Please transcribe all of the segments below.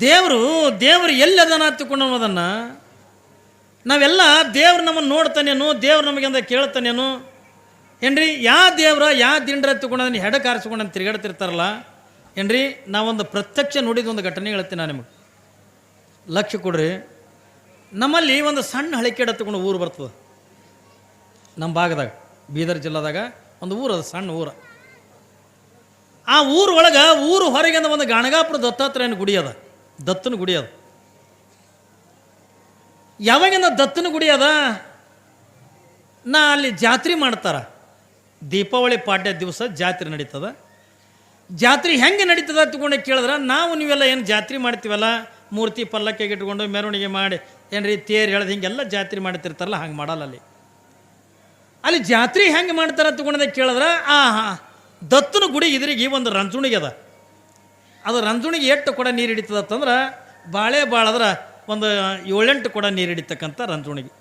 ದೇವರು ದೇವರು ಎಲ್ಲದನ್ನ ಹತ್ತಿಕೊಂಡು ಅನ್ನೋದನ್ನು ನಾವೆಲ್ಲ ದೇವ್ರು ನಮ್ಮನ್ನು ನೋಡ್ತಾನೇನು, ದೇವ್ರು ನಮಗೆ ಅಂದ ಕೇಳ್ತಾನೇನು? ಏನ್ರಿ, ಯಾ ದೇವ್ರ, ಯಾ ದಿಂಡ್ರ ಹತ್ತಿಕೊಂಡು ಅದನ್ನು ಹೆಡ ಕಾರಿಸ್ಕೊಂಡು ಅಂತ ತಿರುಗಾಡ್ತಿರ್ತಾರಲ್ಲ? ಏನ್ರಿ, ನಾವೊಂದು ಪ್ರತ್ಯಕ್ಷ ನೋಡಿದ ಒಂದು ಘಟನೆ ಹೇಳ್ತೀನಿ ನಾನು ನಿಮಗೆ. ಲಕ್ಷ್ಯ ಕೊಡ್ರಿ. ನಮ್ಮಲ್ಲಿ ಒಂದು ಸಣ್ಣ ಹಳಿಕೇಡ ಹತ್ತಿಕೊಂಡು ಊರು ಬರ್ತದೆ. ನಮ್ಮ ಭಾಗದಾಗ, ಬೀದರ್ ಜಿಲ್ಲಾದಾಗ ಒಂದು ಊರು ಅದು, ಸಣ್ಣ ಊರು. ಆ ಊರು ಒಳಗೆ ಊರು ಹೊರಗಿಂದ ಒಂದು ಗಾಣಗಾಪುರ ದತ್ತಾತ್ರೇಯನ ಗುಡಿ ಅದ. ದತ್ತನ ಗುಡಿ ಅದು. ಯಾವಾಗಿಂದ ದತ್ತನ ಗುಡಿ ಅದ? ನಾ ಅಲ್ಲಿ ಜಾತ್ರೆ ಮಾಡ್ತಾರ. ದೀಪಾವಳಿ ಪಾಡ್ಯ ದಿವಸ ಜಾತ್ರೆ ನಡೀತದ. ಜಾತ್ರೆ ಹೆಂಗೆ ನಡೀತದ ತಗೊಂಡು ಕೇಳಿದ್ರೆ, ನಾವು ನೀವೆಲ್ಲ ಏನು ಜಾತ್ರೆ ಮಾಡ್ತೀವಲ್ಲ? ಮೂರ್ತಿ ಪಲ್ಲಕ್ಕಿಗೆ ಇಟ್ಕೊಂಡು ಮೆರವಣಿಗೆ ಮಾಡಿ, ಏನ್ರಿ ತೇರು ಹೇಳ್ದು ಹಿಂಗೆಲ್ಲ ಜಾತ್ರೆ ಮಾಡ್ತಿರ್ತಾರಲ್ಲ, ಹಂಗೆ ಮಾಡಲ್ಲ ಅಲ್ಲಿ. ಅಲ್ಲಿ ಜಾತ್ರೆ ಹೆಂಗೆ ಮಾಡ್ತಾರ ತಗೊಂಡೆ ಕೇಳಿದ್ರೆ ಆ ದತ್ತನ ಗುಡಿ ಇದ್ರಿಗೆ ಒಂದು ರಂಜುಣಿಗೆ ಅದ. ಅದು ರಂಜುಣಿಗೆ ಎಷ್ಟು ಕೂಡ ನೀರು ಹಿಡಿತದಂತಂದ್ರೆ ಬಾಳೆ ಬಾಳದ್ರೆ ಒಂದು ಏಳೆಂಟು ಕೂಡ ನೀರು ಹಿಡಿತಕ್ಕಂಥ ರಂಜುಣಿಗೆ.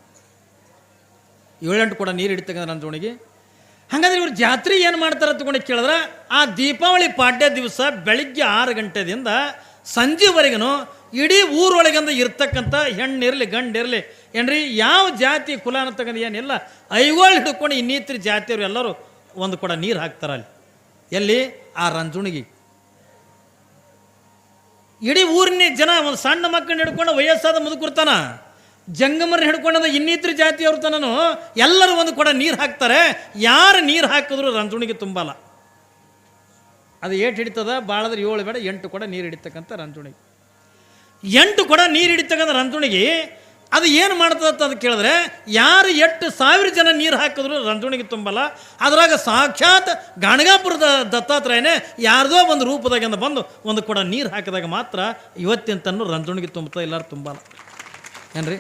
ಏಳೆಂಟು ಕೂಡ ನೀರು ಹಿಡಿತಕ್ಕಂಥ ರಂಜುಣಿಗೆ. ಹಾಗಾದ್ರೆ ಇವರು ಜಾತ್ರೆ ಏನು ಮಾಡ್ತಾರೆ ತಗೊಂಡು ಕೇಳಿದ್ರೆ, ಆ ದೀಪಾವಳಿ ಪಾಡ್ಯ ದಿವಸ ಬೆಳಿಗ್ಗೆ ಆರು ಗಂಟೆದಿಂದ ಸಂಜೆವರೆಗೂ ಇಡೀ ಊರೊಳಗಿಂದ ಇರ್ತಕ್ಕಂಥ ಹೆಣ್ಣಿರಲಿ, ಗಂಡಿರಲಿ, ಏನ್ರಿ ಯಾವ ಜಾತಿ ಕುಲ ಅನ್ನತಕ್ಕಂಥ ಏನಿಲ್ಲ ಐಗೋಳು ಹಿಡ್ಕೊಂಡು ಇನ್ನಿತ್ರ ಜಾತಿಯವರು ಎಲ್ಲರೂ ಒಂದು ಕೂಡ ನೀರು ಹಾಕ್ತಾರೆ ಅಲ್ಲಿ ಎಲ್ಲಿ? ಆ ರಂಜುಣಿಗೆ. ಇಡೀ ಊರಿನ ಜನ ಒಂದು ಸಣ್ಣ ಮಕ್ಕಳನ್ನ ಹಿಡ್ಕೊಂಡು ವಯಸ್ಸಾದ ಮುದುಕುರ್ತಾನ ಜಂಗಮರ ಹಿಡ್ಕೊಂಡಂದ ಇನ್ನಿತರ ಜಾತಿಯವ್ರ ತನನು ಎಲ್ಲರೂ ಒಂದು ಕೂಡ ನೀರು ಹಾಕ್ತಾರೆ. ಯಾರು ನೀರು ಹಾಕಿದ್ರು ರಂಜುಣಿಗೆ ತುಂಬಲ್ಲ. ಅದು ಏಟು ಹಿಡಿತದ ಭಾಳದ್ರೆ ಏಳು ಬೇಡ, ಎಂಟು ಕೂಡ ನೀರು ಹಿಡಿತಕ್ಕಂಥ ರಂಜುಣಿಗೆ. ಎಂಟು ಕೂಡ ನೀರು ಹಿಡಿತಕ್ಕಂಥ ರಂಜುಣಿಗೆ ಅದು ಏನು ಮಾಡ್ತದ ಅಂತ ಅದು ಕೇಳಿದ್ರೆ, ಯಾರು ಎಷ್ಟು ಸಾವಿರ ಜನ ನೀರು ಹಾಕಿದ್ರು ರಂಜುಣಿಗೆ ತುಂಬಲ್ಲ, ಅದ್ರಾಗ ಸಾಕ್ಷಾತ್ ಗಾಣಗಾಪುರದ ದತ್ತಾತ್ರೇಯನೇ ಯಾರ್ದೋ ಒಂದು ರೂಪದಾಗಿಂದ ಬಂದು ಒಂದು ಕೂಡ ನೀರು ಹಾಕಿದಾಗ ಮಾತ್ರ ಇವತ್ತಿನ ತನ್ನ ರಂಜುಣಿಗೆ ತುಂಬುತ್ತಾ ಎಲ್ಲರೂ ತುಂಬಲ್ಲ. ಏನ್ರಿ?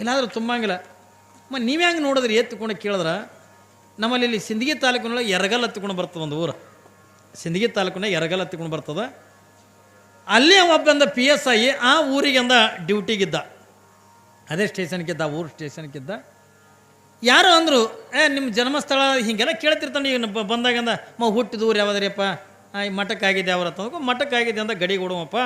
ಇಲ್ಲಾದರೂ ತುಂಬಂಗಿಲ್ಲ. ಮ, ನೀವು ಹೆಂಗೆ ನೋಡಿದ್ರಿ ಎತ್ತುಕೊಂಡು ಕೇಳಿದ್ರೆ, ನಮ್ಮಲ್ಲಿ ಇಲ್ಲಿ ಸಿಂದಗಿ ತಾಲೂಕಿನೊಳಗೆ ಎರಗಲ್ ಹತ್ತಿಕೊಂಡು ಬರ್ತದೆ ಒಂದು ಊರು. ಸಿಂದಗಿ ತಾಲೂಕಿನಾಗ ಎರಗಲ್ ಹತ್ತಿಕೊಂಡು ಬರ್ತದೆ. ಅಲ್ಲಿ ಒಬ್ಬಂದ ಪಿ ಎಸ್ ಐ ಆ ಊರಿಗೆಂದ ಡ್ಯೂಟಿಗಿದ್ದ ಅದೇ ಸ್ಟೇಷನ್ಗಿದ್ದ ಊರು ಸ್ಟೇಷನ್ಗಿದ್ದ ಯಾರು ಅಂದರು, ಏ ನಿಮ್ಮ ಜನ್ಮಸ್ಥಳ ಹೀಗೆಲ್ಲ ಕೇಳ್ತಿರ್ತಾನೆ ಈಗ ಬಂದಾಗಂದ, ಮ, ಹುಟ್ಟಿದ ಊರು ಯಾವ್ದ್ರಿಯಪ್ಪ? ಈ ಮಠಕ್ಕಾಗಿದೆ ಯಾವ ಅಂತಂದ್ರೆ ಮಠಕ್ಕಾಗಿದೆ ಅಂತ ಗಡಿ ಕೊಡುವಪ್ಪ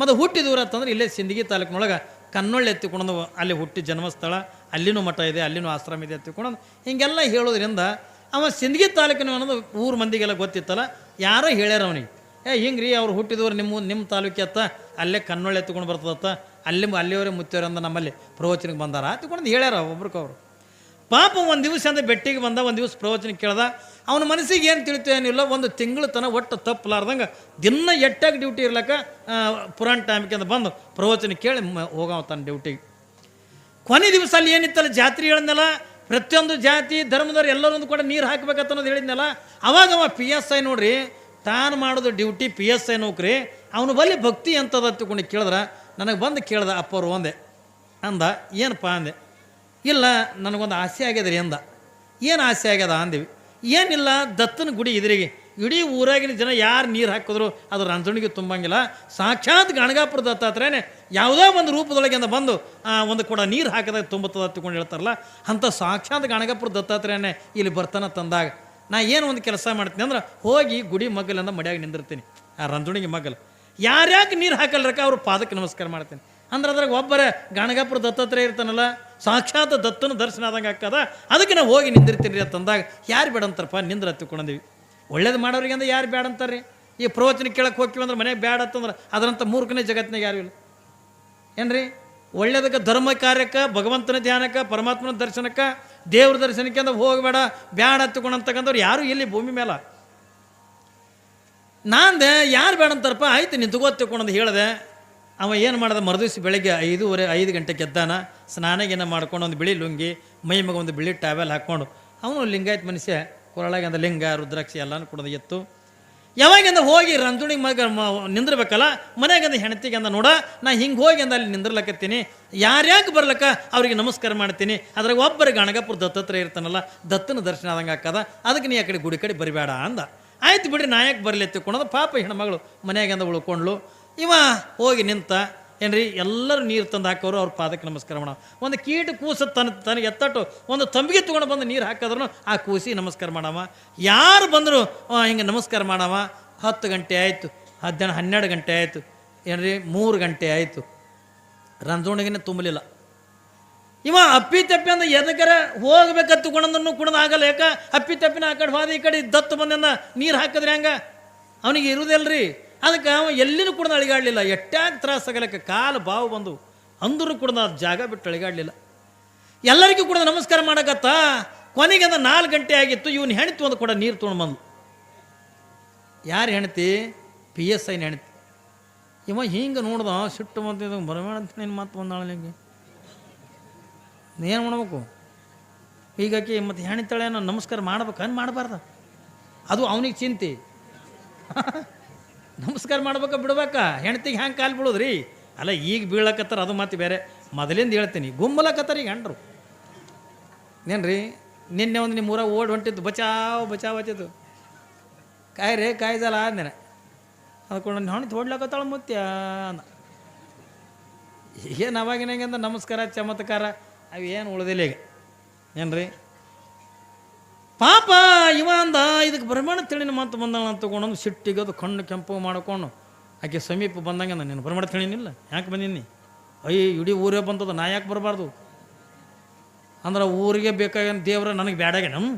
ಮತ್ತು ಹುಟ್ಟಿದ ಊರು ಅಂತಂದ್ರೆ ಇಲ್ಲೇ ಸಿಂದಗಿ ತಾಲೂಕಿನೊಳಗೆ ಕನ್ನೊಳ್ಳಿ ಎತ್ತಿಕೊಂಡು ಅಲ್ಲಿ ಹುಟ್ಟಿ ಜನ್ಮಸ್ಥಳ, ಅಲ್ಲಿನೂ ಮಠ ಇದೆ, ಅಲ್ಲಿನೂ ಆಶ್ರಮ ಇದೆ ಎತ್ತಿಕೊಂಡು ಹೀಗೆಲ್ಲ ಹೇಳೋದ್ರಿಂದ, ಅವ ಸಿಂದಗಿ ತಾಲೂಕಿನ ಅನ್ನೋದು ಊರು ಮಂದಿಗೆಲ್ಲ ಗೊತ್ತಿತ್ತಲ್ಲ, ಯಾರೋ ಹೇಳ್ಯಾರ ಅವನಿಗೆ. ಏ ಹಿಂಗೆ ರೀ ಅವ್ರು ಹುಟ್ಟಿದವ್ರು ನಿಮ್ಮ ನಿಮ್ಮ ತಾಲೂಕಿ ಅತ್ತ, ಅಲ್ಲೇ ಕನ್ನೊಳ್ಳೆ ಎತ್ಕೊಂಡು ಬರ್ತದತ್ತ ಅಲ್ಲಿ ಅಲ್ಲಿಯವರೇ ಮುತ್ತವರಂದ ನಮ್ಮಲ್ಲಿ ಪ್ರವಚನಕ್ಕೆ ಬಂದಾರ. ತಗೊಂಡು ಹೇಳ್ಯಾರ ಒಬ್ರಿಗವ್ರು ಪಾಪ ಒಂದು ದಿವಸ ಅಂದರೆ ಬೆಟ್ಟಿಗೆ ಬಂದ, ಒಂದು ದಿವಸ ಪ್ರವಚನ ಕೇಳ್ದ. ಅವನ ಮನಸ್ಸಿಗೆ ಏನು ತಿಳಿತು ಏನಿಲ್ಲ ಒಂದು ತಿಂಗಳು ತನ ಒಟ್ಟು ತಪ್ಪಲಾರ್ದಂಗೆ ದಿನ ಎಟ್ಟಾಗಿ ಡ್ಯೂಟಿ ಇರ್ಲಕ್ಕ ಪುರಾಣ ಟೈಮ್ಗೆ ಅಂತ ಬಂದು ಪ್ರವಚನ ಕೇಳಿ ಹೋಗವ ತನ್ನ ಡ್ಯೂಟಿಗೆ ಕೊನೆ ದಿವಸ ಅಲ್ಲಿ ಏನಿತ್ತಲ್ಲ, ಜಾತ್ರೆ ಹೇಳಿದ್ನಲ್ಲ, ಪ್ರತಿಯೊಂದು ಜಾತಿ, ಧರ್ಮದವ್ರು ಎಲ್ಲರೊಂದು ಕೂಡ ನೀರು ಹಾಕ್ಬೇಕಂತ ಅನ್ನೋದು ಹೇಳಿದ್ನಲ್ಲ, ಅವಾಗ ಅವ ಪಿ ಎಸ್ ಐ ನೋಡ್ರಿ ತಾನು ಮಾಡೋದು ಡ್ಯೂಟಿ ಪಿ ಎಸ್ ಐ ನೌಕರಿ, ಅವನು ಬಲ್ಲಿ ಭಕ್ತಿ ಅಂತದ ತಿಳ್ಕೊಂಡು ಕೇಳಿದ್ರೆ, ನನಗೆ ಬಂದು ಕೇಳ್ದೆ ಅಪ್ಪರು ಒಂದೆ. ಅಂದ, ಏನಪ್ಪ ಅಂದೆ, ಇಲ್ಲ, ನನಗೊಂದು ಆಸೆ ಆಗ್ಯದ ರೀ ಅಂದ. ಏನು ಆಸೆ ಆಗ್ಯದ ಅಂದಿವಿ. ಏನಿಲ್ಲ, ದತ್ತನ ಗುಡಿ ಇದ್ರಿಗೆ, ಇಡೀ ಊರಾಗಿನ ಜನ ಯಾರು ನೀರು ಹಾಕಿದ್ರು, ಅದು ರಂಜಣಿಗೆ ತುಂಬಂಗಿಲ್ಲ. ಸಾಕ್ಷಾತ್ ಗಣಗಾಪುರ ದತ್ತಾತ್ರೇನೆ ಯಾವುದೋ ಒಂದು ರೂಪದೊಳಗಿಂದ ಬಂದು ಒಂದು ಕೂಡ ನೀರು ಹಾಕಿದಾಗ ತುಂಬುತ್ತದೆ ಹತ್ಕೊಂಡು ಹೇಳ್ತಾರಲ್ಲ ಅಂಥ ಸಾಕ್ಷಾತ್ ಗಣಗಾಪುರ ದತ್ತಾತ್ರೇನೇ ಇಲ್ಲಿ ಬರ್ತಾನೆ ತಂದಾಗ ನಾ ಏನು ಒಂದು ಕೆಲಸ ಮಾಡ್ತೀನಿ ಅಂದ್ರೆ ಹೋಗಿ ಗುಡಿ ಮಗ್ಗಲಿಂದ ಮಡಿಯಾಗಿ ನಿಂದಿರ್ತೀನಿ. ಆ ರಂಧುಣಿಗೆ ಮಗ್ಗಲು. ಯಾರ್ಯಾಕೆ ನೀರು ಹಾಕಲ್ರಕ್ಕ ಅವ್ರ ಪಾದಕ್ಕೆ ನಮಸ್ಕಾರ ಮಾಡ್ತೀನಿ. ಅಂದ್ರೆ ಅದ್ರಾಗ ಒಬ್ಬರೇ ಗಣಗಾಪುರ ದತ್ತತ್ರ ಇರ್ತಾನಲ್ಲ, ಸಾಕ್ಷಾತ್ ದತ್ತನ ದರ್ಶನ ಆದಂಗೆ ಆಗ್ತದ. ಅದಕ್ಕೆ ನಾವು ಹೋಗಿ ನಿಂದಿರ್ತೀನಿ ರೀ ಅಂತಂದಾಗ ಯಾರು ಬೇಡ ಅಂತಾರಪ್ಪ, ನಿಂದ್ರ ಹತ್ತಿಕೊಂಡಿವಿ ಒಳ್ಳೇದು ಮಾಡೋರಿಗೆ ಅಂದ್ರೆ ಯಾರು ಬೇಡ ಅಂತಾರೆ ಈ ಪ್ರವಚನ ಕೇಳಕ್ಕೆ ಹೋಗ್ತೀವಿ ಅಂದ್ರೆ ಮನೆ ಬೇಡ ಅಂತಂದ್ರೆ ಅದರಂಥ ಮೂರ್ಖನೇ ಜಗತ್ತಿನಾಗ ಯಾರು ಇಲ್ಲ. ಏನ್ರಿ? ಒಳ್ಳೇದಕ್ಕೆ ಧರ್ಮ ಕಾರ್ಯಕ್ಕೆ, ಭಗವಂತನ ಧ್ಯಾನಕ್ಕೆ, ಪರಮಾತ್ಮನ ದರ್ಶನಕ್ಕೆ ದೇವ್ರ ದರ್ಶನಕ್ಕೆ ಅಂದ್ರೆ ಹೋಗಬೇಡ, ಬ್ಯಾಡ ಹತ್ತುಕೊಂಡಂತಕ್ಕಂಥವ್ರು ಯಾರು ಇಲ್ಲಿ ಭೂಮಿ ಮೇಲೆ. ನಾಂದೆ ಯಾರು ಬೇಡ ಅಂತಾರಪ್ಪ, ಆಯ್ತು ನೀನು ತಗೋತಿಕೊಂಡಂದು ಹೇಳಿದೆ. ಅವ ಏನು ಮಾಡಿದೆ, ಮರುದಿವ್ಸ ಬೆಳಗ್ಗೆ ಐದೂವರೆ, ಐದು ಗಂಟೆಗೆ ಎದ್ದಾನ, ಸ್ನಾನಗೇನ ಮಾಡ್ಕೊಂಡು ಒಂದು ಬಿಳಿ ಲುಂಗಿ, ಮೈ ಮಗ ಒಂದು ಬಿಳಿ ಟ್ಯಾವೆಲ್ ಹಾಕ್ಕೊಂಡು, ಅವನು ಲಿಂಗಾಯತ್ ಮನುಷ್ಯ ಅಂದ ಲಿಂಗ, ರುದ್ರಾಕ್ಷಿ ಎಲ್ಲನೂ ಕೊಡೋದು ಎತ್ತು. ಯಾವಾಗಿಂದ ಹೋಗಿ ರಂಜುಣಿಗೆ ಮಗ ನಿಂದಿರ್ಬೇಕಲ್ಲ? ಮನೆಗಂದ ಹೆಣತಿಗೆ ಅಂದ ನೋಡ, ನಾ ಹಿಂಗೆ ಹೋಗಿ ಅಂದ ಅಲ್ಲಿ ನಿಂದಿರ್ಲಕತ್ತೀನಿ. ಯಾರ್ಯಾಕೆ ಬರ್ಲಕ್ಕ? ಅವ್ರಿಗೆ ನಮಸ್ಕಾರ ಮಾಡ್ತೀನಿ. ಅದ್ರಾಗ ಒಬ್ಬರು ಗಣಗಪುರ ದತ್ತತ್ರ ಇರ್ತಾನಲ್ಲ, ದತ್ತನ ದರ್ಶನ ಆದಂಗೆ ಹಾಕದ ಅದಕ್ಕೆ ನೀ ಆ ಕಡೆ ಗುಡಿ ಕಡೆ ಬರಿಬೇಡ ಅಂದ. ಆಯ್ತು ಬಿಡ್ರಿ ನಾಯಕ್ ಬರಲಿ ತಿಳ್ಕೊಳೋದು ಪಾಪ ಹೆಣ್ಮಗಳು ಮನೆಯಾಗಂದ ಉಳ್ಕೊಂಡ್ಲು ಇವ ಹೋಗಿ ನಿಂತ ಏನ್ರಿ, ಎಲ್ಲರೂ ನೀರು ತಂದು ಹಾಕೋರು, ಅವ್ರ ಪಾದಕ್ಕೆ ನಮಸ್ಕಾರ ಮಾಡೋಣ. ಒಂದು ಕೀಟ ಕೂಸ ತನ್ನ ತನಗೆ ಎತ್ತಟ್ಟು, ಒಂದು ತಂಬಿಗೆ ತೊಗೊಂಡು ಬಂದು ನೀರು ಹಾಕಿದ್ರು ಆ ಕೂಸಿ ನಮಸ್ಕಾರ ಮಾಡವ. ಯಾರು ಬಂದರೂ ಹಿಂಗೆ ನಮಸ್ಕಾರ ಮಾಡವ. ಹತ್ತು ಗಂಟೆ ಆಯಿತು ಹದಿನ ಹನ್ನೆರಡು ಗಂಟೆ ಆಯಿತು. ಏನ್ರಿ, ಮೂರು ಗಂಟೆ ಆಯಿತು. ರಂಜೋಣಿಗೆನೆ ತುಂಬಲಿಲ್ಲ. ಇವ ಅಪ್ಪಿ ತಪ್ಪಿ ಅಂದ್ರೆ ಎದಕರ ಹೋಗ್ಬೇಕತ್ತು ಕುಣದನ್ನು ಕುಣದ ಆಗಲ್ಲ. ಯಾಕ? ಅಪ್ಪಿ ತಪ್ಪಿನ ಆ ಕಡೆ ಹೋದ ಈ ಕಡೆ ದತ್ತು ಬಂದ ನೀರು ಹಾಕಿದ್ರೆ ಹಂಗ? ಅವನಿಗೆ ಇರುವುದಿಲ್ರಿ ಅದಕ್ಕೆ ಅವ ಎಲ್ಲಿನೂ ಕೂಡ ಅಳಿಗಾಡಲಿಲ್ಲ. ಎಟ್ಟಾಗ ತ್ರಾಸ ಆಗಲಕ್ಕೆ ಕಾಲು ಬಾವು ಬಂದು ಅಂದರೂ ಕುಡ್ದ ಜಾಗ ಬಿಟ್ಟು ಅಳಿಗಾಡಲಿಲ್ಲ. ಎಲ್ಲರಿಗೂ ಕೂಡ ನಮಸ್ಕಾರ ಮಾಡಕತ್ತ. ಕೊನೆಗೆ ಅಂದ್ರೆ ನಾಲ್ಕು ಗಂಟೆ ಆಗಿತ್ತು, ಇವನು ಹೆಣ್ತಿ ಒಂದು ಕೂಡ ನೀರು ತೊಗೊಂಡು ಬಂದು ಯಾರು ಹೆಣತಿ ಪಿ ಎಸ್ ಐನ ಹೆಣ್ತಿ ಇವ ಹಿಂಗೆ ನೋಡ್ದ, ಸಿಟ್ಟು ಬಂದಿದ್ದ ಬರಬೇಡ ಅಂತ ನೀನು ಮಾತು ಬಂದಾಳ ನಿಮಗೆ ಏನು ಮಾಡ್ಬೇಕು? ಈಗಾಕಿ ಮತ್ತು ಹೆಣ್ತಾಳೆ ನಾನು ನಮಸ್ಕಾರ ಮಾಡ್ಬೇಕು ಅನ್ ಮಾಡಬಾರ್ದ? ಅದು ಅವನಿಗೆ ಚಿಂತೆ. ನಮಸ್ಕಾರ ಮಾಡ್ಬೇಕ ಬಿಡ್ಬೇಕಾ. ಹೆಣ್ತಿಗೆ ಹ್ಯಾಂಗೆ ಕಾಲು ಬೀಳೋದ್ರಿ? ಅಲ್ಲ, ಈಗ ಬೀಳಕತ್ತಾರ, ಅದು ಮತ್ತೆ ಬೇರೆ. ಮೊದಲಿಂದ ಹೇಳ್ತೀನಿ, ಗುಮ್ಮಲಕತ್ತಾರ ಈಗ ಹೆಂಡ್ರು ಏನ್ರಿ? ನಿನ್ನೆ ಒಂದು ನಿಮ್ಮ ಊರಾಗ ಓಡ್ ಹೊಂಟಿದ್ದು, ಬಚಾವ್ ಬಚಾವ್ ಬಚ್ಚಿದ್ದು ಕಾಯ್ ರೇ ಕಾಯ್ದಲ್ಲ ಆದ್ನೇನೆ ಅದಕ್ಕೊಂಡು ಹೊಣಿ ತೋಡ್ಲಕತ್ತಾಳ ಮುತ್ಯ ಅಂದ. ಏನು ಅವಾಗಿನಂಗೆ ನಮಸ್ಕಾರ, ಚಮತ್ಕಾರ, ಅವು ಏನು ಉಳ್ದಿಲ್ಲ ಈಗ. ಏನ್ರಿ? ಪಾಪ ಇವ ಅಂದ, ಇದಕ್ಕೆ ಬ್ರಹ್ಮಣ ತಿಳಿನ ಮಾತು ಬಂದಳ ಅಂತ ತಗೊಂಡು ಸಿಟ್ಟಿಗೆ ಅದು ಕಣ್ಣು ಕೆಂಪು ಮಾಡ್ಕೊಂಡು ಆಕೆ ಸಮೀಪ ಬಂದಂಗೆ ನಾನು ನೀನು ಬ್ರಹ್ಮಣ ತಿಳಿನಿಲ್ಲ ಯಾಕೆ ಬಂದಿನಿ ಅಯ್ಯ, ಇಡೀ ಊರೇ ಬಂದದ, ನಾ ಯಾಕೆ ಬರಬಾರ್ದು? ಅಂದ್ರೆ ಊರಿಗೆ ಬೇಕಾಗ ದೇವ್ರ ನನಗೆ ಬ್ಯಾಡಾಗೆ ನಮ್ಮ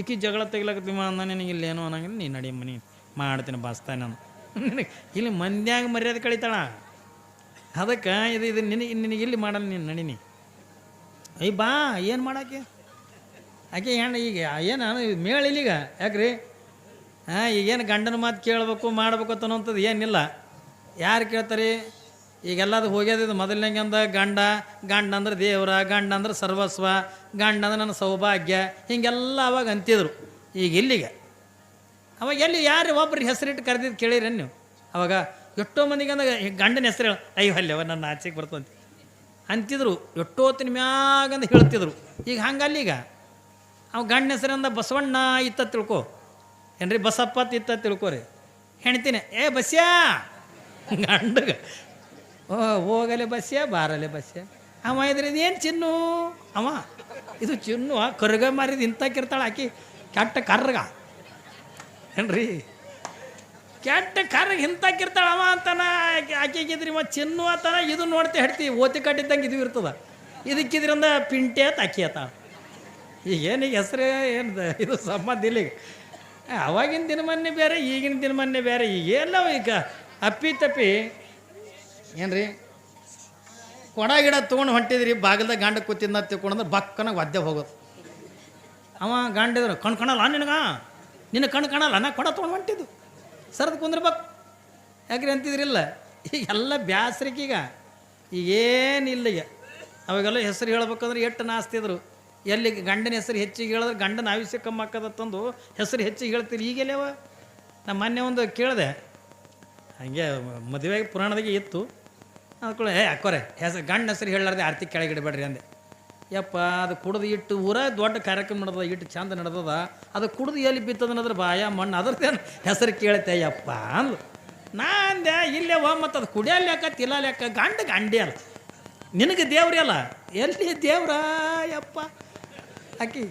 ಈಕಿ ಜಗಳ ತೆಗಿಲಕತ್ತೀವ ಅಂದ, ನಿನಗೆ ಇಲ್ಲೇನೋ ಅನ್ನಂಗಿಲ್ಲ ನೀನು ನಡಿ ಮನಿ, ಮಾಡ್ತೀನಿ, ಬಾಸ್ತಾನೆ ನಾನು. ಇಲ್ಲಿ ಮಂದ್ಯಾಗ ಮರ್ಯಾದೆ ಕಳಿತಾಳ. ಅದಕ್ಕೆ ಇದು ಇದು ನಿನಗೆ ನಿನಗೆ ಇಲ್ಲಿ ಮಾಡಲ್ಲ ನೀನು ನಡೀನಿ ಅಯ್ಯ, ಬಾ, ಏನು ಮಾಡಾಕೆ? ಆಕೆ ಹೆಣ್ಣು ಈಗ ಏನು ಮೇಳ ಇಲ್ಲೀಗ ಯಾಕ್ರಿ? ಹಾಂ ಈಗೇನು ಗಂಡನ ಮಾತು ಕೇಳಬೇಕು, ಮಾಡ್ಬೇಕು ಅನ್ನೋಂಥದ್ದು ಏನಿಲ್ಲ. ಯಾರು ಕೇಳ್ತಾರೆ? ಈಗೆಲ್ಲದು ಹೋಗ್ಯದ ಮೊದಲನೇ ಅಂದ ಗಂಡ ಗಂಡ ಅಂದ್ರೆ ದೇವರ, ಗಂಡ ಅಂದ್ರೆ ಸರ್ವಸ್ವ, ಗಂಡ ಅಂದ್ರೆ ನನ್ನ ಸೌಭಾಗ್ಯ, ಹಿಂಗೆಲ್ಲ ಅವಾಗ ಅಂತಿದ್ರು. ಈಗ ಇಲ್ಲಿಗೆ. ಅವಾಗ ಎಲ್ಲಿ ಯಾರು ಒಬ್ರಿಗೆ ಹೆಸರಿಟ್ಟು ಕರೆದಿದ್ದು ಕೇಳಿರಿ ನೀವು? ಅವಾಗ ಎಷ್ಟೋ ಮಂದಿಗೆ ಅಂದಾಗ ಗಂಡನ ಹೆಸರು ಹೇಳ, ಅಯ್ಯೋ ಅಲ್ಲವ ನನ್ನ ಆಚೆಗೆ ಬರ್ತಂತೆ ಅಂತಿದ್ರು. ಎಷ್ಟೋತ್ತಿನ ಮ್ಯಾಗಂದು ಹೇಳ್ತಿದ್ರು. ಈಗ ಹಂಗಲ್ಲ ಈಗ ಅವ ಗಂಡ ಹೆಸರಿಂದ ಬಸವಣ್ಣ ಇತ್ತ ತಿಳ್ಕೊ. ಏನ್ರಿ ಬಸಪ್ಪ ಇತ್ತ ತಿಳ್ಕೊರಿ ಹೆಣ್ತೀನಿ, ಏ ಬಸ್ಯಾ? ಗಂಡಗ, ಓ, ಹೋಗಲೆ ಬಸ್ಯ, ಬಾರಲೆ ಬಸ್ಯ. ಅವ ಇದ್ರೆ, ಇದೇನು ಚಿನ್ನು? ಅವ, ಇದು ಚಿನ್ನು ಕರ್ಗ ಮಾರಿದ ಇಂಥಕ್ಕಿರ್ತಾಳೆ ಆಕಿ, ಕೆಟ್ಟ ಕರ್ಗ. ಏನ್ರಿ, ಕೆಟ್ಟ ಕರ್ಗ ಇಂಥಕ್ಕಿರ್ತಾಳೆ ಅವ ಅಂತಾನ, ಆಕೆ ಆಕೆಗಿದ್ರಿ ಮತ್ತು ಚಿನ್ನು ಅಂತಾನ ಇದು ನೋಡ್ತೆ ಹೇಳ್ತಿ ಓತಿ ಕಟ್ಟಿದ್ದಂಗೆ ಇದು ಇರ್ತದ. ಇದಕ್ಕಿದ್ರಿಂದ ಪಿಂಟೆ ಅಕ್ಕಿ ಆತ ಈಗ ಏನು ಹೆಸರೇ ಏನು ಇದು ಸಂಬಂಧ ಇಲ್ಲ ಈಗ. ದಿನ ಮೊನ್ನೆ ಬೇರೆ, ಈಗಿನ ದಿನ ಮೊನ್ನೆ ಬೇರೆ. ಈಗ ಎಲ್ಲವ ಈಗ ಅಪ್ಪಿ ತಪ್ಪಿ, ಏನ್ರಿ? ಕೊಡ ಗಿಡ ತೊಗೊಂಡು ಹೊಂಟಿದ್ರಿ, ಬಾಗಿಲ್ದಾಗ ಗಂಡ ಕೂತಿದ್ನ ತಿಳ್ಕೊಂಡ್ರೆ ಬಕ್ಕನ ಒದ್ದೆ ಹೋಗೋದು. ಅವ ಗಂಡಿದ್ರು ಕಣ್ ಕಣಲ್ಲ ನಿನಗ? ನಿನ್ನ ಕಣ್ ಕಾಣಲ್ಲ, ನಾ ಕೊಡ ತೊಗೊಂಡು ಹೊಂಟಿದ್ದು. ಸರದ್ ಕುಂದ್ರಬೇಕು ಯಾಕ್ರಿ ಅಂತಿದ್ರಿಲ್ಲ? ಈಗ ಎಲ್ಲ ಬ್ಯಾಸ್ರಿಕೀಗ ಈಗೇನಿಲ್ಲ ಈಗ. ಅವಾಗೆಲ್ಲ ಹೆಸರು ಹೇಳ್ಬೇಕಂದ್ರೆ ಎಷ್ಟು ನಾಸ್ತಿದ್ರು. ಎಲ್ಲಿ ಗಂಡನ ಹೆಸರು ಹೆಚ್ಚಿಗೆ ಹೇಳಿದ್ರೆ ಗಂಡನ ಆಯುಷ್ಯ ಕಮ್ಮಿ ತಂದು ಹೆಸರು ಹೆಚ್ಚಿಗೆ ಹೇಳ್ತೀರಿ ಈಗೆಲ್ಲವ ನಮ್ಮ ಮೊನ್ನೆ ಒಂದು ಕೇಳಿದೆ. ಹಾಗೆ ಮದುವೆಗೆ ಪುರಾಣದಾಗೆ ಇತ್ತು. ಅದಕ್ಕೂ ಏ, ಅಕ್ಕೋರೆ ಹೆಸರು ಗಂಡ ಹೆಸರು ಹೇಳಾರ್ದೆ ಆರ್ತಿ ಕೆಳಗಿಡಬೇಡ್ರಿ ಅಂದೆ. ಯಪ್ಪ, ಅದು ಕುಡಿದು ಇಟ್ಟು ಊರ ದೊಡ್ಡ ಕಾರ್ಯಕ್ರಮ ನಡೆದ ಇಟ್ಟು ಚಂದ ನಡೆದದ, ಅದು ಕುಡಿದು ಎಲ್ಲಿ ಬಿತ್ತದನ್ನದ್ರ ಬಾಯ, ಮಣ್ಣು ಅದ್ರದ್ದೇನು ಹೆಸರು ಕೇಳ್ತೆ ಯಪ್ಪ ಅಂದ್ಲು. ನಾ ಅಂದೆ ಇಲ್ಲೇ ವ ಮತ್ತು ಅದು ಕುಡಿಯಲ್ಲಿ ತಿಲ್ಲ ಲೆಕ್ಕ, ಗಂಡ ಗಂಡಿ ಅಲ್ಲ. ನಿನಗೆ ದೇವ್ರಿ ಅಲ್ಲ? ಎಲ್ಲಿ ದೇವ್ರ, ಯಪ್ಪ? ಆಕಿ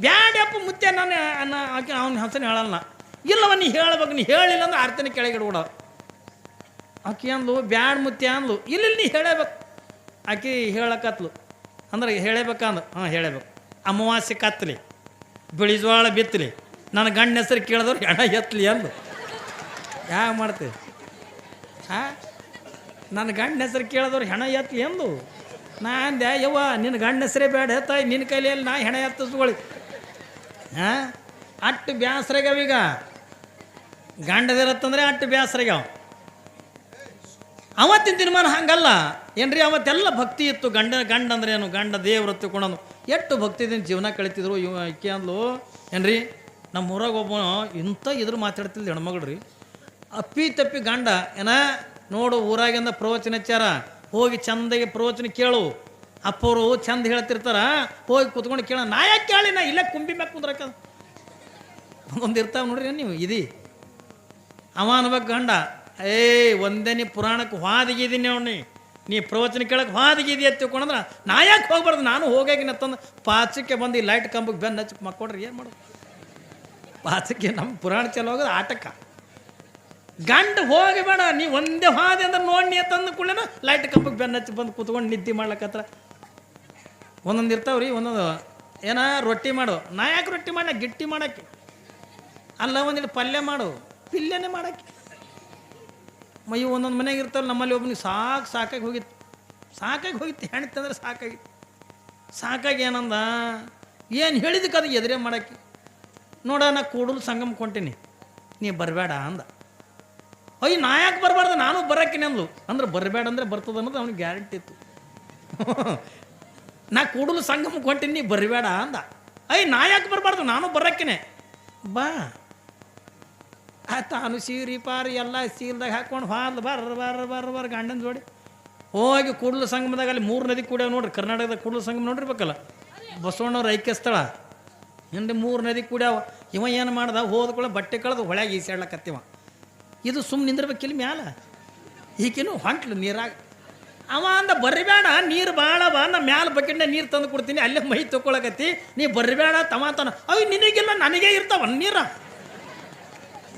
ಬ್ಯಾಡ್ಯಪ್ಪ ಮುತ್ತೆ ನಾನು ಅನ್ನ ಆಕೆ, ಅವ್ನ ಹೆಸರು ಹೇಳಲ್ಲ. ಇಲ್ಲವ, ನೀ ಹೇಳ್ಬೇಕು, ನೀ ಹೇಳಿಲ್ಲ ಅಂದ್ರೆ ಆರ್ತನ ಕೆಳಗಿಡ್ಬಿಡ ಆಕಿ ಅಂದ್ಲು, ಬ್ಯಾಡ್ ಮುತ್ತೆ ಅಂದ್ಲು. ಇಲ್ಲ ನೀ ಹೇಳಬೇಕು. ಆಕಿ ಹೇಳಕತ್ಲು. ಅಂದ್ರೆ ಹೇಳಬೇಕಂದ ಹಾಂ, ಹೇಳಬೇಕು. ಅಮಾವಾಸ್ಯೆ ಕತ್ತಲಿ ಜೋಳ ಬಿತ್ತಲಿ ನನ್ನ ಗಂಡ ಹೆಸರು ಕೇಳಿದವ್ರು ಹೆಣ ಎತ್ತಲಿ ಅಂದು ಯಾವ ಮಾಡ್ತೀವಿ ಹಾಂ? ನನ್ನ ಗಂಡ ಹೆಸರು ಕೇಳಿದವ್ರು ಹೆಣ ಎತ್ತಲಿ ಎಂದು ನಾ ಅಂದೆ, ಯವ್ವ ನಿನ್ನ ಗಂಡ ಹೆಸರೇ ಬೇಡ ತಾಯಿ ನಿನ್ನ ಕೈಲಿಯಲ್ಲಿ ನಾ ಹೆಣ ಎತ್ತಿಸ್ಕೊಳ್ಳಿ ಹಾಂ? ಅಟ್ಟು ಬ್ಯಾಸ್ರಾಗ್ಯಾವ ಗಂಡದಿರತ್ತಂದ್ರೆ ಅಟ್ಟು ಬ್ಯಾಸ್ರಾಗ್ಯಾವ. ಅವತ್ತಿನ ದಿನಮಾನ ಹಂಗಲ್ಲ. ಏನ್ರಿ, ಅವತ್ತೆಲ್ಲ ಭಕ್ತಿ ಇತ್ತು. ಗಂಡ ಗಂಡ ಅಂದ್ರೆ ಏನು? ಗಂಡ ದೇವ್ರ ತಿಳ್ಕೊಂಡು ಎಷ್ಟು ಭಕ್ತಿದಿಂದ ಜೀವನ ಕಳಿತಿದ್ರು ಇವ ಇಕ್ಕೆ ಅಂದ್ಲು. ಏನ್ರಿ ನಮ್ಮ ಊರಾಗ ಒಬ್ಬ ಇಂಥ ಇದ್ರ ಮಾತಾಡ್ತಿಲ್ಲ ಹೆಣ್ಮಗಳು ರೀ. ಅಪ್ಪಿ ತಪ್ಪಿ ಗಂಡ. ಏನ? ನೋಡು, ಊರಾಗಿಂದ ಪ್ರವಚನ ಹಚ್ಚಾರ ಹೋಗಿ ಚಂದಗೆ ಪ್ರವಚನ ಕೇಳು. ಅಪ್ಪವರು ಚಂದ ಹೇಳ್ತಿರ್ತಾರ, ಹೋಗಿ ಕುತ್ಕೊಂಡು ಕೇಳ, ನಾ ಯಾಕೆ ಕೇಳಿ ನಾ ಇಲ್ಲೇ ಕುಂಬಿ ಮ್ಯಾಗ ಕುಂದ್ರಕ. ಒಂದು ಇರ್ತಾವ ನೋಡ್ರಿ ನೀವು, ಇದಿ. ಅವ ಅನ್ಬೇಕು ಗಂಡ, ಏ, ಒಂದೇ ನೀ ಪುರಾಣಕ್ಕೆ ಹಾದಿಗಿದ್ದೀನಿ ಅವನಿ ನೀ. ಪ್ರವಚನ ಕೇಳಕ್ಕೆ ಹಾದಿಗಿದಿ ಅಂತ ತಿಳ್ಕೊಂಡ್ರೆ, ನಾ ಯಾಕೆ ಹೋಗ್ಬಾರ್ದು? ನಾನು ಹೋಗಿ ತಂದು. ಪಾಚಕ್ಕೆ ಬಂದು ಈ ಲೈಟ್ ಕಂಬಕ್ಕೆ ಬೆನ್ನು ಹಚ್ಚಿ ಮಕ್ಕೊಡ್ರಿ, ಏನು ಮಾಡೋದು? ಪಾಚಕ್ಕೆ ನಮ್ಮ ಪುರಾಣ ಚಲೋ ಹೋಗೋದು ಆಟಕ್ಕೆ. ಗಂಡ ಹೋಗಿ ಬೇಡ, ನೀ ಒಂದೇ ಹಾದಿ ಅಂದ್ರೆ ನೋಡಿ ತಂದು ಕೂಡಲೇನ ಲೈಟ್ ಕಂಪಕ್ಕೆ ಬೆನ್ನ ಹಚ್ಚಿ ಬಂದು ಕೂತ್ಕೊಂಡು ನಿದ್ದೆ ಮಾಡ್ಲಕತ್ರ. ಒಂದೊಂದು ಇರ್ತಾವ್ರಿ, ಒಂದೊಂದು ಏನ ರೊಟ್ಟಿ ಮಾಡು. ನಾ ಯಾಕೆ ರೊಟ್ಟಿ ಮಾಡ ಗಿಟ್ಟಿ ಮಾಡಕ್ಕೆ. ಅಲ್ಲ ಒಂದಿಟ್ಟು ಪಲ್ಯ ಮಾಡು. ಪಿಲ್ಯನೇ ಮಾಡಕ್ಕೆ. ಮೈ ಒಂದೊಂದು ಮನೆಗೆ ಇರ್ತಾವಲ್ಲ, ನಮ್ಮಲ್ಲಿ ಒಬ್ಬನಿಗೆ ಸಾಕು ಸಾಕಾಗಿ ಹೋಗಿತ್ತು ಸಾಕಾಗಿ ಹೋಗಿತ್ತು ಹೆಣ್ತಂದ್ರೆ ಸಾಕಾಗಿತ್ತು ಸಾಕಾಗಿ. ಏನಂದ? ಏನು ಹೇಳಿದಕ್ಕೆ ಅದು ಎದುರೇ ಮಾಡಕ್ಕೆ? ನೋಡ, ನಾ ಕೂಡಲು ಸಂಗಮ ಕೊಂಟೀನಿ. ನೀ ಬರಬೇಡ ಅಂದ. ಅಯ್ಯ, ನಾ ಯಾಕೆ ಬರಬಾರ್ದು? ನಾನು ಬರೋಕ್ಕಿನ ಅಂದ್ಲು. ಅಂದ್ರೆ ಬರಬೇಡ ಅಂದ್ರೆ ಬರ್ತದೆ ಅನ್ನೋದು ಅವ್ನಿಗೆ ಗ್ಯಾರಂಟಿ ಇತ್ತು. ನಾ ಕೂಡಲು ಸಂಗಮ ಕೊಟ್ಟಿನಿ ನೀ ಬರಬೇಡ ಅಂದ. ಅಯ್ಯ, ನಾ ಯಾಕೆ ಬರಬಾರ್ದು? ನಾನು ಬರೋಕ್ಕಿನೇ ಬಾ. ಆ ತಾನು ಸೀರಿ ಪಾರಿ ಎಲ್ಲ ಸೀಲ್ದಾಗ ಹಾಕ್ಕೊಂಡು ಹಾಲ್ ಬರ್ರ ಬರ್ರ ಬರ್ರ ಬರ್ ಗಂಡನ ಜೋಡಿ ಹೋಗಿ ಕೂಡಲು ಸಂಗಮದಾಗ ಅಲ್ಲಿ ಮೂರು ನದಿ ಕೂಡ್ಯಾವ ನೋಡ್ರಿ. ಕರ್ನಾಟಕದ ಕೂಡಲು ಸಂಗಮ ನೋಡಿರ್ಬೇಕಲ್ಲ? ಬಸವಣ್ಣವ್ರ ಐಕ್ಯ ಸ್ಥಳ ಹಿಂದೆ ಮೂರು ನದಿ ಕೂಡ್ಯಾವ. ಇವ ಏನು ಮಾಡ್ದ? ಹೋದ್ಕೊಳ್ಳೋ ಬಟ್ಟೆ ಕಳೆದು ಹೊಳ್ಯಾಗ ಈಸಾಡ್ಲಕತ್ತಿವ. ಇದು ಸುಮ್ಮನೆ ನಿಂದಿರ್ಬೇಕಿಲ್ಲ ಮ್ಯಾಲ. ಈಕಿನು ಹೊಂಟ್ಲು ನೀರಾಗ. ಅವ ಅಂದ ಬರ್ರಿಬೇಡ ನೀರು ಭಾಳವ ನಾ ಮ್ಯಾಲ ಬಕೆಟ್ನ ನೀರು ತಂದು ಕೊಡ್ತೀನಿ, ಅಲ್ಲೇ ಮೈ ತಗೊಳಕತ್ತಿ ನೀ ಬರ್ರಿಬೇಡ ತಮಾತನ ಅವ್ ನಿನಗಿಲ್ಲ ನನಗೇ ಇರ್ತಾವ ನೀರ?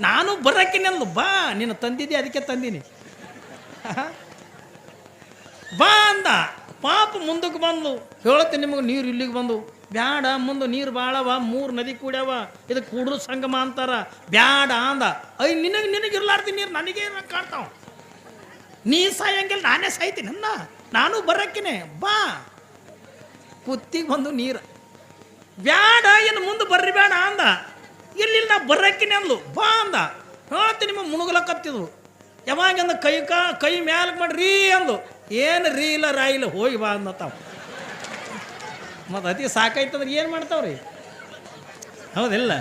ನಾನು ಬರಕ್ಕಿನಿ ಅಂದ್ಲು ಬಾ, ನೀನು ತಂದಿದ್ದೆ, ಅದಕ್ಕೆ ತಂದೀನಿ. ಬಾ ಅಂದ, ಪಾಪ ಮುಂದಕ್ಕೆ ಬಂದು ಹೇಳ್ತೀನಿ ನಿಮಗೆ ನೀರು ಇಲ್ಲಿಗೆ ಬಂದು. ಬ್ಯಾಡ ಮುಂದೆ ನೀರು ಭಾಳವ ಮೂರು ನದಿ ಕೂಡ್ಯಾವ, ಇದು ಕೂಡಲು ಸಂಗಮ ಅಂತಾರ. ಬ್ಯಾಡ ಅಂದ. ಐ, ನಿನಗೆ ನಿನಗೆ ಇರ್ಲಾರ್ದು ನೀರು, ನನಗೆ ಕಾಣ್ತಾವ? ನೀ ಸಾಯಂಗಿಲ್ಲ, ನಾನೇ ಸಾಯ್ತೀನಿ ಅಂದ ನಾನು ಬರಕ್ಕಿನೆ ಬಾ. ಕುತ್ತಿಗೆ ಬಂದು ನೀರು. ಬ್ಯಾಡ ಏನು ಮುಂದೆ ಬರ್ರಿ ಬ್ಯಾಡ ಅಂದ. ಇಲ್ಲಿಲ್ಲ ನಾ ಬರಕ್ಕಿನಿ ಅಂದ್ಲು, ಬಾ ಅಂದ. ಹೇಳ್ತೀನಿ ನಿಮ್ಮ ಮುಣುಗಲಕ್ಕತ್ತಿದ್ವು ಯಾವಾಗ ಅಂದ, ಕೈ ಕಾ, ಕೈ ಮ್ಯಾಲ ಮಾಡ್ರಿ ಅಂದು ಏನು ರೀ ಇಲ್ಲ ರಾಯಿಲ್ಲ ಹೋಗಿ ಬಾ ಅಂದತ್ತಾವ ಮತ್ತು ಅತಿ ಸಾಕಾಯ್ತಂದ್ರೆ ಏನು ಮಾಡ್ತಾವ್ರಿ? ಹೌದಿಲ್ಲ.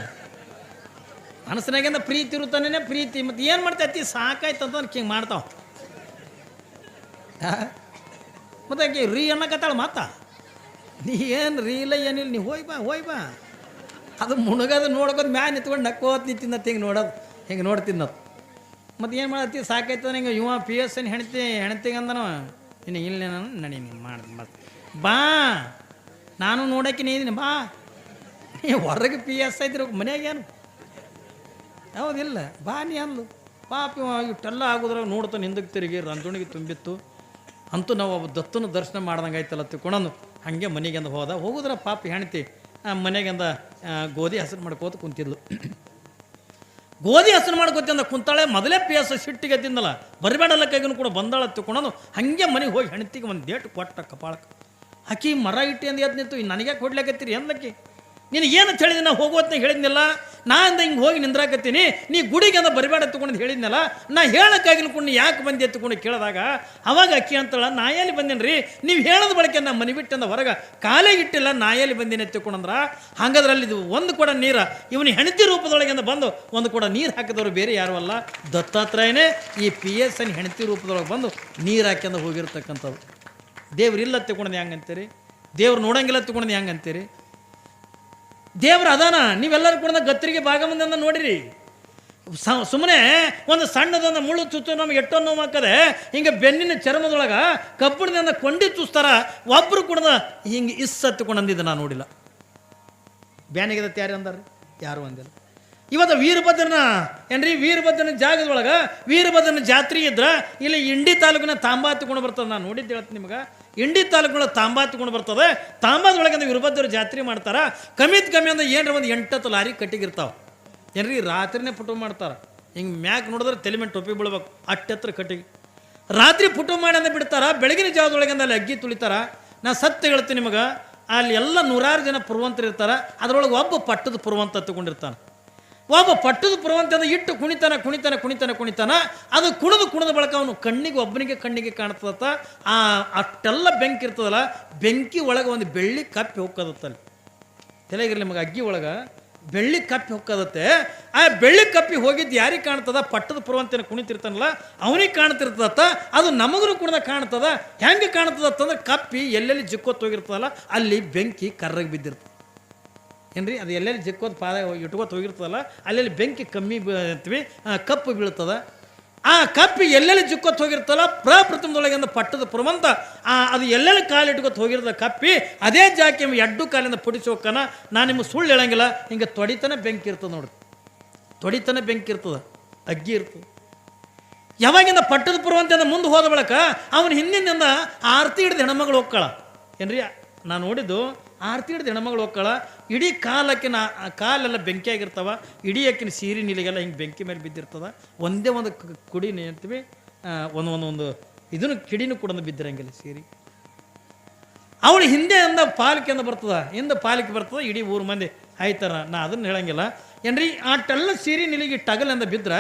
ಮನಸ್ಸಿನಾಗಿಂದ ಪ್ರೀತಿ ಇರುತ್ತಾನೆ ಪ್ರೀತಿ, ಮತ್ತು ಏನು ಮಾಡ್ತಾ ಅತಿ ಸಾಕಾಯ್ತಂತಂದ್ರೆ ಹಿಂಗೆ ಮಾಡ್ತಾವ. ಮತ್ತು ಆಕೆ ರೀ ಅನ್ನಕತ್ತಾಳ ಮಾತ ನೀ ಏನು ರೀ ಇಲ್ಲ ಏನಿಲ್ಲ ನೀ ಹೋಯ್ ಬಾ ಹೋಯ್ ಬಾ. ಅದು ಮುಣಗದು ನೋಡ್ಕೊಂಡು ಮ್ಯಾ ನಿಂತ್ಕೊಂಡು ನಕ್ಕೋತ್ ನಿಂತಿಂದ ಹಿಂಗೆ ನೋಡೋದು, ಹಿಂಗೆ ನೋಡ್ತಿದ್ದ ಮತ್ತು. ಏನು ಮಾಡತ್ತಿ ಸಾಕಾಯ್ತದ ಹಿಂಗೆ ಯುವ ಪಿ ಎಸ್ ಎನ್ ಹೆಣ್ತಿ ಹೆಣ್ತಿಗೆ ಅಂದನು ನಿನ್ನ ಇಲ್ಲ ನಾನು ನಡಿ ನೀನು ಮತ್ತೆ. ಬಾ. ನಾನು ನೋಡೋಕೆ ನೀನು ಬಾ. ನೀ ಹೊರಗೆ ಪಿ ಎಸ್ ಐತಿರೋ ಮನ್ಯಾಗ ಏನು? ಹೌದಿಲ್ಲ, ಬಾ ನೀ ಪಾಪ ಇವ ಇಷ್ಟೆಲ್ಲ ಆಗೋದ್ರಾಗ ನೋಡ್ತಾನೆ ಹಿಂದಕ್ಕೆ ತಿರುಗಿ ರಂಜುಣಿಗೆ ತುಂಬಿತ್ತು. ಅಂತೂ ನಾವು ಒಬ್ಬ ದತ್ತನ ದರ್ಶನ ಮಾಡ್ದಂಗೆ ಆಯ್ತಲ್ಲ ತಿಳ್ಕೊಂಡು ಹಾಗೆ ಮನೆಗೆಂದ ಹೋದ. ಹೋಗುದ್ರ ಪಾಪ ಹೆಣ್ತಿ ಮನೆಗೆಂದ ಗೋಧಿ ಹಸರು ಮಾಡ್ಕೋತ ಕುಂತಿದ್ಲು. ಗೋಧಿ ಹಸರು ಮಾಡ್ಕೋತಿಂದ ಕುಂತಾಳೆ, ಮೊದಲೇ ಪಿ ಎಸ್ ಸಿಟ್ಟಿಗೆ ತಿಂದಲ್ಲ. ಬರಬೇಡಲ್ಲ ಕೈಗೂ ಕೂಡ ಬಂದಾಳ ತಿಳ್ಕೊಳ್ಳೋನು ಹಾಗೆ ಮನೆಗೆ ಹೋಗಿ ಹೆಣ್ತಿಗೆ ಒಂದು ಡೇಟ್ ಕೊಟ್ಟ ಕಪಾಳಕ್ಕೆ. ಆಕಿ ಮರ ಇಟ್ಟಿ ಅಂದು ಎದ್ದು ನಿಂತು ನನಗೆ ಕೊಡ್ಲಿಕತ್ತೀರಿ ಎಂದಕ್ಕೆ ಏನು ಹೇಳಿದ ನಾ ಹೋಗೋತ್ನಾಗ ಹೇಳಿದ್ನಲ್ಲ. ನಾ ಅಂದ ಹಿಂಗೆ ಹೋಗಿ ನಿಂದ್ರಾಕತ್ತೀನಿ. ನೀ ಗುಡಿಗೆ ಅಂದ ಬರಬೇಡ ತಗೊಂಡು ಹೇಳಿದ್ನಲ್ಲ. ನಾ ಹೇಳಕ್ಕಾಗಿ ಕೊಂಡು ಯಾಕೆ ಬಂದು? ಎತ್ತುಕೊಂಡು ಕೇಳಿದಾಗ, ಅವಾಗ ಅಕ್ಕಿ ಅಂತಳ, ನಾ ಎಲ್ಲಿ ಬಂದೇನಿ ರೀ ನೀವು ಹೇಳದ ಬಳಕೆ ನಾ ಮನೆ ಬಿಟ್ಟಂದ ಹೊರಗೆ ಕಾಲೇ ಇಟ್ಟಿಲ್ಲ, ನಾ ಎಲ್ಲಿ ಬಂದೇನೆ? ಎತ್ತುಕೊಂಡಂದ್ರ ಹಂಗದ್ರಲ್ಲಿ ಇದು ಒಂದು ಕೂಡ ನೀರ, ಇವನು ಹೆಂಡತಿ ರೂಪದೊಳಗಿಂದ ಬಂದು ಒಂದು ಕೂಡ ನೀರು ಹಾಕಿದವರು ಬೇರೆ ಯಾರು ಅಲ್ಲ. ದತ್ತಾತ್ರೇಯನೇ ಈ ಪಿ ಎಸ್ ಎನ್ ಹೆಣತಿ ರೂಪದೊಳಗೆ ಬಂದು ನೀರು ಹಾಕ್ಯಂದು ಹೋಗಿರ್ತಕ್ಕಂಥದ್ದು ದೇವ್ರಿಲ್ಲ ತಿಳ್ಕೊಂಡ್ ಹೆಂಗಂತೀರಿ ದೇವ್ರು ನೋಡಂಗಿಲ್ಲ ತಗೊಂಡು ಹೆಂಗೆ ಅಂತೀರಿ? ದೇವ್ರ ಅದಾನ, ನೀವೆಲ್ಲರೂ ಕೂಡ ಗತ್ತರಿಗೆ ಭಾಗಮಂದ ನೋಡಿರಿ. ಸುಮ್ಮನೆ ಒಂದು ಸಣ್ಣದೊಂದು ಮುಳ್ಳು ಚುಚ್ಚು ನಮ್ಗೆ ಎಟ್ಟೋ ನೋವು ಹಾಕದೆ, ಹಿಂಗೆ ಬೆನ್ನಿನ ಚರ್ಮದೊಳಗೆ ಕಬ್ಬಿಣದಿಂದ ಕೊಂಡಿ ಚುಸ್ತಾರ ಒಬ್ಬರು ಕೂಡ ಹಿಂಗೆ ಇಸ್ಸತ್ತುಕೊಂಡು ಅಂದಿದ್ದು ನಾನು ನೋಡಿಲ್ಲ. ಬ್ಯಾನಿಗೆ ಯಾರು ಅಂದಾರ ಯಾರು ಅಂದಿಲ್ಲ. ಇವತ್ತು ವೀರಭದ್ರನ, ಏನ್ರಿ, ವೀರಭದ್ರನ ಜಾಗದೊಳಗೆ ವೀರಭದ್ರನ ಜಾತ್ರೆ ಇದ್ರೆ, ಇಲ್ಲಿ ಇಂಡಿ ತಾಲೂಕಿನ ತಾಂಬಾ ತಗೊಂಡು ಬರ್ತದೆ. ನಾನು ನೋಡಿದ್ದು ಹೇಳ್ತೀನಿ ನಿಮಗೆ. ಇಂಡಿ ತಾಲೂಕಿನ ತಾಂಬಾ ತಗೊಂಡು ಬರ್ತದೆ. ತಾಂಬಾದೊಳಗೆ ಅಂದ್ರೆ ವೀರಭದ್ರ ಜಾತ್ರೆ ಮಾಡ್ತಾರೆ. ಕಮ್ಮಿತ್ ಕಮ್ಮಿ ಅಂದ್ರೆ ಏನ್ರ ಒಂದು ಎಂಟತ್ತು ಲಾರಿ ಕಟ್ಟಿಗಿರ್ತಾವ. ಏನ್ರಿ, ರಾತ್ರಿನೇ ಫೋಟೋ ಮಾಡ್ತಾರೆ. ಹಿಂಗೆ ಮ್ಯಾಕ್ ನೋಡಿದ್ರೆ ತಲೆ ಮೇಲೆ ಟೊಪ್ಪಿ ಬೀಳ್ಬೇಕು. ಅಟ್ಟೆತ್ರ ಕಟ್ಟಿಗೆ. ರಾತ್ರಿ ಫೋಟೋ ಮಾಡಿ ಅಂದ ಬಿಡ್ತಾರ, ಬೆಳಗಿನ ಜಾವದೊಳಗೆ ಅಲ್ಲಿ ಅಗ್ಗಿ ತುಳಿತಾರ. ನಾ ಸತ್ಯ ಹೇಳ್ತೀನಿ ನಿಮಗೆ, ಅಲ್ಲಿ ಎಲ್ಲ ನೂರಾರು ಜನ ಪುರುವಂತರು ಇರ್ತಾರೆ ಅದರೊಳಗೆ ಒಬ್ಬ ಪಟ್ಟದ ಪುರುವಂತ ತಗೊಂಡಿರ್ತಾನೆ ಒಬ್ಬ ಪಟ್ಟದ ಪುರುವಂತ ಇಟ್ಟು ಕುಣಿತಾನ ಕುಣಿತಾನ ಕುಣಿತಾನ ಕುಣಿತಾನ, ಅದು ಕುಣಿದು ಕುಣಿದ ಬಳಕ ಅವನು ಕಣ್ಣಿಗೆ, ಒಬ್ಬನಿಗೆ ಕಣ್ಣಿಗೆ ಕಾಣ್ತದತ್ತ. ಆ, ಅಷ್ಟೆಲ್ಲ ಬೆಂಕಿ ಇರ್ತದಲ್ಲ ಬೆಂಕಿ ಒಳಗೆ ಒಂದು ಬೆಳ್ಳಿ ಕಪ್ಪಿ ಹೋಗ್ಕದತ್ತಲ್ಲಿ ತಲೆಗಿರಲಿ ನಿಮಗೆ ಅಗ್ಗಿ ಒಳಗೆ ಬೆಳ್ಳಿ ಕಪ್ಪಿ ಹೊಕ್ಕದತ್ತೆ. ಆ ಬೆಳ್ಳಿ ಕಪ್ಪಿ ಹೋಗಿದ್ದು ಯಾರಿಗೆ ಕಾಣ್ತದ? ಪಟ್ಟದ ಪುರುವಂತಿನ ಕುಣಿತಿರ್ತಾನಲ್ಲ, ಅವನಿಗೆ ಕಾಣ್ತಿರ್ತದತ್ತ. ಅದು ನಮಗೂ ಕುಣಿದ ಕಾಣ್ತದ. ಹೆಂಗೆ ಕಾಣ್ತದತ್ತಂದ್ರೆ ಕಪ್ಪಿ ಎಲ್ಲೆಲ್ಲಿ ಜಿಕ್ಕೊತ್ತೋಗಿರ್ತದಲ್ಲ, ಅಲ್ಲಿ ಬೆಂಕಿ ಕರ್ರಗೆ ಬಿದ್ದಿರ್ತದೆ. ಏನ್ರಿ? ಅದು ಎಲ್ಲೆಲ್ಲಿ ಜಿಕ್ಕೋದು ಪಾದ ಇಟ್ಕೋತ ಹೋಗಿರ್ತದಲ್ಲ, ಅಲ್ಲೆಲ್ಲಿ ಬೆಂಕಿ ಕಮ್ಮಿ ಬೀಳ್ತೀವಿ ಕಪ್ಪು ಬೀಳ್ತದೆ. ಆ ಕಪ್ಪಿ ಎಲ್ಲೆಲ್ಲಿ ಜಿಕ್ಕೋತ ಹೋಗಿರ್ತಲ್ಲ ಪ್ರಪ್ರಥಮದೊಳಗೆ ಅಂದ ಪಟ್ಟದ ಪ್ರಮಂತ, ಆ, ಅದು ಎಲ್ಲೆಲ್ಲಿ ಕಾಲು ಇಟ್ಕೋತ ಹೋಗಿರ್ತದೆ ಕಪ್ಪಿ, ಅದೇ ಜಾಕಿ ಎಡ್ಡು ಕಾಲಿಂದ ಪುಡಿಸಿ ನಾನು ನಿಮ್ಗೆ ಸುಳ್ಳು ಹೇಳಂಗಿಲ್ಲ. ಹಿಂಗೆ ತೊಡಿತನ ಬೆಂಕಿ ಇರ್ತದೆ ನೋಡಿ ತೊಡಿತನ ಬೆಂಕಿ ಇರ್ತದೆ, ಅಗ್ಗಿ ಇರ್ತದೆ. ಯಾವಾಗಿಂದ ಪಟ್ಟದ ಪುರವಂತ ಮುಂದೆ ಹೋದ ಬಳಿಕ, ಅವನ ಹಿಂದಿನಿಂದ ಆರತಿ ಹಿಡಿದು ಹೆಣ್ಮಗಳು ಹೋಗ್ಕಳ. ಏನ್ರಿ? ನಾನು ನೋಡಿದ್ದು ಆರ್ತಿ ಹಿಡಿದು ಹೆಣ್ಮಗಳು ಹೋಗ್ಕಳ ಇಡೀ ಕಾಲಕ್ಕಿನ ಆ ಕಾಲೆಲ್ಲ ಬೆಂಕಿ ಆಗಿರ್ತಾವ ಇಡೀ ಅಕ್ಕಿನ ಸೀರೆ ನೀಲಿಗೆಲ್ಲ ಹಿಂಗೆ ಬೆಂಕಿ ಮೇಲೆ ಬಿದ್ದಿರ್ತದ. ಒಂದೇ ಒಂದು ಕುಡಿ ಅಂತೀವಿ ಒಂದು ಒಂದು ಒಂದು ಇದನ್ನು ಕಿಡಿನೂ ಕೂಡ ಬಿದ್ದಿರಂಗಿಲ್ಲ ಸೀರೆ. ಅವಳು ಹಿಂದೆ ಅಂದ ಪಾಲಿಕೆ ಅಂದ ಬರ್ತದ, ಹಿಂದೆ ಪಾಲಿಕೆ ಬರ್ತದ, ಇಡೀ ಊರು ಮಂದಿ ಆಯ್ತಾರ, ನಾ ಅದನ್ನು ಹೇಳಂಗಿಲ್ಲ. ಏನ್ರಿ, ಆಟೆಲ್ಲ ಸೀರೆ ನಿಲಿಗೆ ಟಗಲ್ ಅಂದ ಬಿದ್ರ,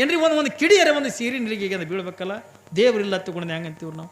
ಏನ್ರಿ, ಒಂದು ಒಂದು ಕಿಡಿಯರ ಒಂದು ಸೀರೆ ನಿಲಿಗೆ ಬೀಳ್ಬೇಕಲ್ಲ, ದೇವ್ರಿಲ್ಲ ತಗೊಂಡು ಹೆಂಗಂತೀವ್ರು ನಾವು?